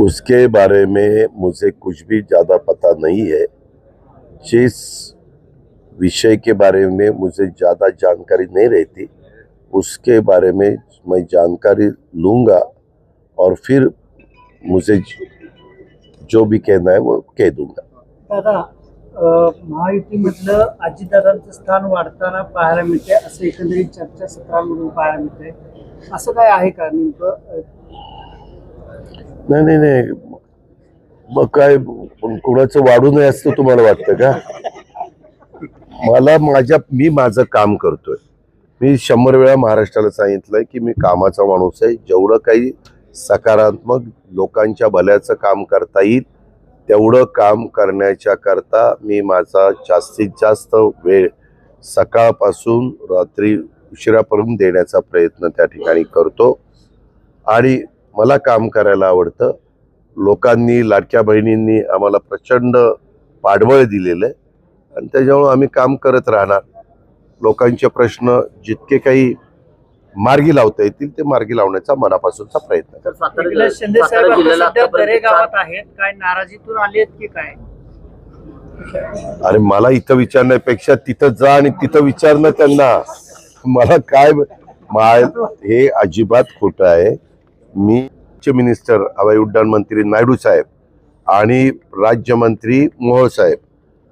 उसके बारे में मुझे कुछ भी ज़्यादा पता नहीं है। जिस विषय के बारे में मुझे ज़्यादा जानकारी नहीं रहती उसके बारे में मैं जानकारी लूँगा और फिर मुझे जो भी कहना है वो कह दूँगा। दादा महायुतीमधलं अजितदादांचं स्थान वाढताना पाहायला मिळते असं एकंदरीत चर्चासत्रांमधून पाहायला मिळते असं काय आहे का नेमकं? नाही नाही नाही. मग काय कुणाचं वाढू नये असं तुम्हाला वाटतं का? मला माझ्या मी माझं काम करतोय. मी शंभर वेळा महाराष्ट्राला सांगितलंय की मी कामाचा माणूस आहे. जेवढं काही सकारात्मक लोकांच्या भल्याचं काम करता येईल तेवढं काम करण्याच्या करता मी माझा जास्तीत जास्त वेळ सकाळपासून रात्री उशिरापर्यंत देण्याचा प्रयत्न त्या ठिकाणी करतो. आणि मला काम करायला आवडतं. लोकांनी लाडक्या बहिणींनी आम्हाला प्रचंड पाठबळ दिलेलं आहे आणि त्याच्यामुळं आम्ही काम करत राहणार. लोकांचे प्रश्न जितके काही मार्गी लावता येतील ते मार्गी लावण्याचा मनापासूनचा प्रयत्न अरे मला इथं विचारण्यापेक्षा तिथं जा आणि तिथं विचारणं त्यांना. मला काय माय हे अजिबात खोटं आहे. मी मिनिस्टर हवाई उड्डाण मंत्री नायडू साहेब आणि राज्यमंत्री मोहोळ साहेब.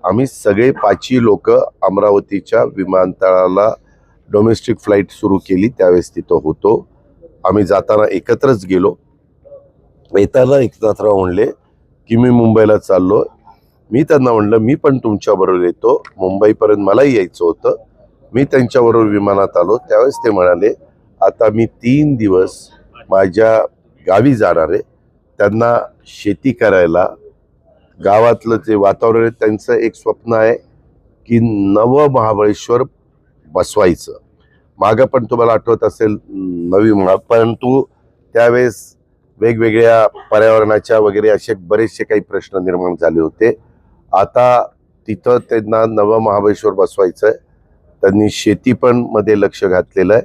आम्ही सगळे पाचही लोक अमरावतीच्या विमानतळाला डोमेस्टिक फ्लाईट सुरू केली त्यावेळेस तिथं होतो. आम्ही जाताना एकत्रच गेलो. येताना एकनाथराव म्हणले की मी मुंबईला चाललो. मी त्यांना म्हणलं मी पण तुमच्याबरोबर येतो. मुंबईपर्यंत मलाही यायचं होतं. मी त्यांच्याबरोबर विमानात आलो. त्यावेळेस ते म्हणाले आता मी तीन दिवस माझ्या गावी जाणारे त्यांना शेती करायला गावातलं जे वातावरण आहे त्यांचं एक स्वप्न आहे की नव महाबळेश्वर बसवायचं. मागं पण तुम्हाला आठवत असेल नवी महा परंतु त्यावेळेस वेगवेगळ्या पर्यावरणाच्या वगैरे असे बरेचसे काही प्रश्न निर्माण झाले होते. आता तिथं त्यांना नवं महाबळेश्वर बसवायचं आहे त्यांनी शेती पण मध्ये लक्ष घातलेलं आहे.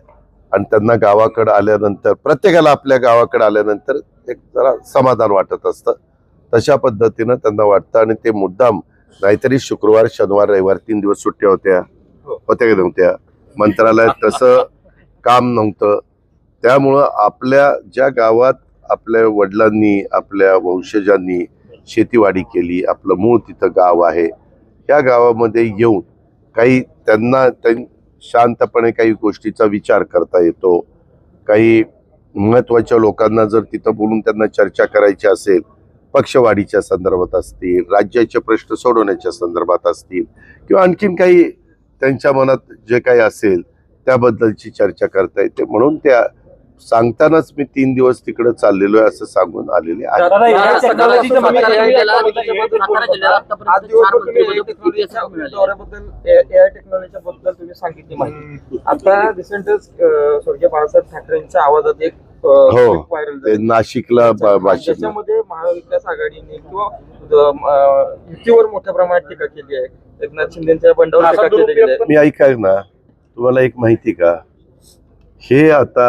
आणि त्यांना गावाकडे आल्यानंतर प्रत्येकाला आपल्या गावाकडे आल्यानंतर एक जरा समाधान वाटत असतं. तशा पद्धतीनं त्यांना वाटतं आणि ते मुद्दाम नाहीतरी शुक्रवार शनिवार रविवार तीन दिवस सुट्ट्या होत्या. होत्या का नव्हत्या मंत्रालयात तसं काम नव्हतं. त्यामुळं आपल्या ज्या गावात आपल्या वडिलांनी आपल्या वंशजांनी शेतीवाडी केली आपलं मूळ तिथं गाव आहे. या गावामध्ये येऊन काही त्यांना त्यां शांतपणे काही गोष्टीचा विचार करता येतो. काही महत्त्वाच्या लोकांना जर तिथं बोलून त्यांना चर्चा करायची असेल पक्षवाढीच्या संदर्भात असतील राज्याचे प्रश्न सोडवण्याच्या संदर्भात असतील किंवा आणखीन काही त्यांच्या मनात जे काही असेल त्याबद्दलची चर्चा करता येते. म्हणून त्या सांगतानाच मी तीन दिवस तिकडे चाललेलो आहे असं सांगून आलेले आहे. आता रिसेंटच स्वर्गीय बाळासाहेब ठाकरेंच्या आवाजात एक हो. ते नाशिकला त्याच्यामध्ये महाविकास आघाडीने किंवा युतीवर मोठ्या प्रमाणात टीका केली आहे. एकनाथ शिंदेच्या बंडावर टीका केली मी ऐकाय ना तुम्हाला एक माहिती का? हे आता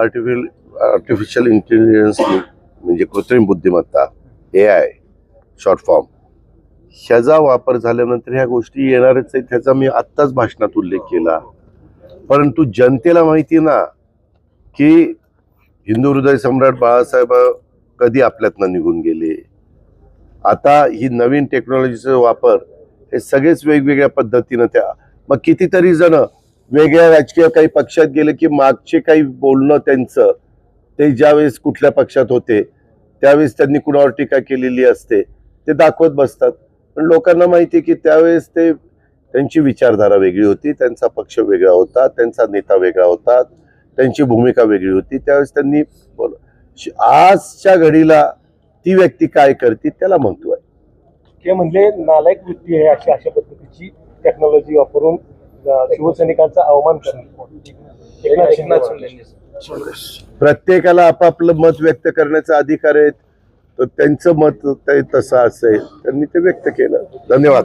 आर्टिफिल आर्टिफिशियल इंटेलिजन्स म्हणजे कृत्रिम बुद्धिमत्ता ए आय शॉर्ट फॉर्म ह्याचा वापर झाल्यानंतर ह्या गोष्टी येणारच आहेत त्याचा मी आत्ताच भाषणात उल्लेख केला. परंतु जनतेला माहिती ना की हिंदू हृदय सम्राट बाळासाहेब कधी आपल्यातनं निघून गेले? आता ही नवीन टेक्नॉलॉजीचा वापर हे सगळेच वेगवेगळ्या पद्धतीनं त्या मग कितीतरी जण वेगळ्या राजकीय काही पक्षात गेले की मागचे काही बोलणं त्यांचं ते ज्यावेळेस कुठल्या पक्षात होते त्यावेळेस त्यांनी कुणावर टीका केलेली असते ते दाखवत बसतात. पण लोकांना माहिती आहे की त्यावेळेस ते त्यांची विचारधारा वेगळी होती त्यांचा पक्ष वेगळा होता त्यांचा नेता वेगळा होता त्यांची भूमिका वेगळी होती त्यावेळेस त्यांनी बोल- श- आजच्या घडीला ती व्यक्ती काय करते त्याला महत्त्व आहे ते म्हणजे नालायक वृत्ती आहे अशी अशा पद्धतीची टेक्नॉलॉजी वापरून शिवसैनिकांचा अवमान करणे प्रत्येकाला आपापलं मत व्यक्त करण्याचा अधिकार आहे. तर त्यांचं मत ते तसं असेल. त्यांनी ते व्यक्त केलं. धन्यवाद.